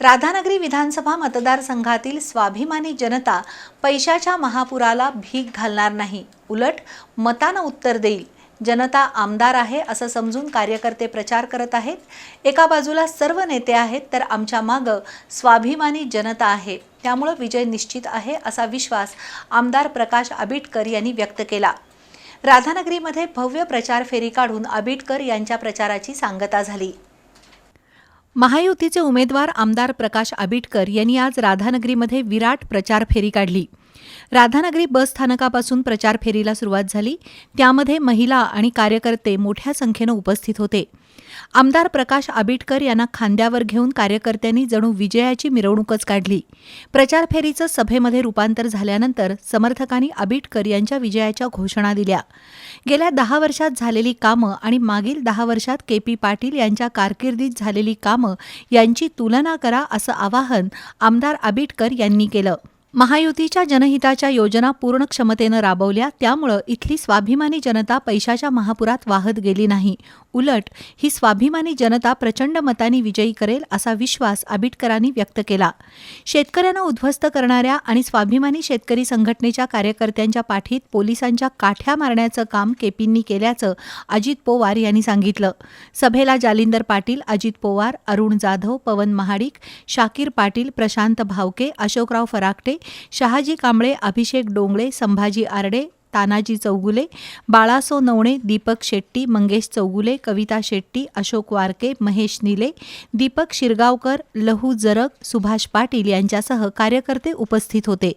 राधानगरी विधानसभा मतदारसंघातील स्वाभिमानी जनता पैशाच्या महापुराला भीक घालणार नाही. उलट मतानं उत्तर देईल. जनता आमदार आहे असं समजून कार्यकर्ते प्रचार करत आहेत. एका बाजूला सर्व नेते आहेत तर आमच्या मागं स्वाभिमानी जनता आहे. त्यामुळं विजय निश्चित आहे असा विश्वास आमदार प्रकाश आबिटकर यांनी व्यक्त केला. राधानगरीमध्ये भव्य प्रचार फेरी काढून आबिटकर यांच्या प्रचाराची सांगता झाली. महायुतीचे उमेदवार आमदार प्रकाश आबिटकर यांनी आज राधानगरीमध्ये विराट प्रचार फेरी काढली. राधानगरी बस स्थानकापासून प्रचार फेरीला सुरुवात झाली. त्यामध्ये महिला आणि कार्यकर्ते मोठ्या संख्येनं उपस्थित होते. आमदार प्रकाश आबिटकर यांना खांद्यावर घेऊन कार्यकर्त्यांनी जणू विजयाची मिरवणूकच काढली. प्रचार फेरीचं सभेमध्ये रूपांतर झाल्यानंतर समर्थकांनी आबिटकर यांच्या विजयाच्या घोषणा दिल्या. गेल्या दहा वर्षात झालेली कामं आणि मागील दहा वर्षात के पी पाटील यांच्या कारकिर्दीत झालेली कामं यांची तुलना करा असं आवाहन आमदार आबिटकर यांनी केलं. महायुतीच्या जनहिताच्या योजना पूर्ण क्षमतेनं राबवल्या त्यामुळं इथली स्वाभिमानी जनता पैशाच्या महापुरात वाहत गेली नाही. उलट ही स्वाभिमानी जनता प्रचंड मतांनी विजयी करेल असा विश्वास आबिटकरांनी व्यक्त केला. शेतकऱ्यांना उद्ध्वस्त करणाऱ्या आणि स्वाभिमानी शेतकरी संघटनेच्या कार्यकर्त्यांच्या पाठीत पोलिसांच्या काठ्या मारण्याचं काम केपींनी केल्याचं अजित पोवार यांनी सांगितलं. सभेला जालिंदर पाटील अजित पोवार अरुण जाधव पवन महाडिक शाकीर पाटील प्रशांत भावके अशोकराव फराकटे शहाजी कांबळे अभिषेक डोंगळे संभाजी आरडे तानाजी चौगुले बाळासो नवणे दीपक शेट्टी मंगेश चौगुले कविता शेट्टी अशोक वारके महेश निले दीपक शिरगावकर लहू जरग सुभाष पाटील यांच्यासह कार्यकर्ते उपस्थित होते.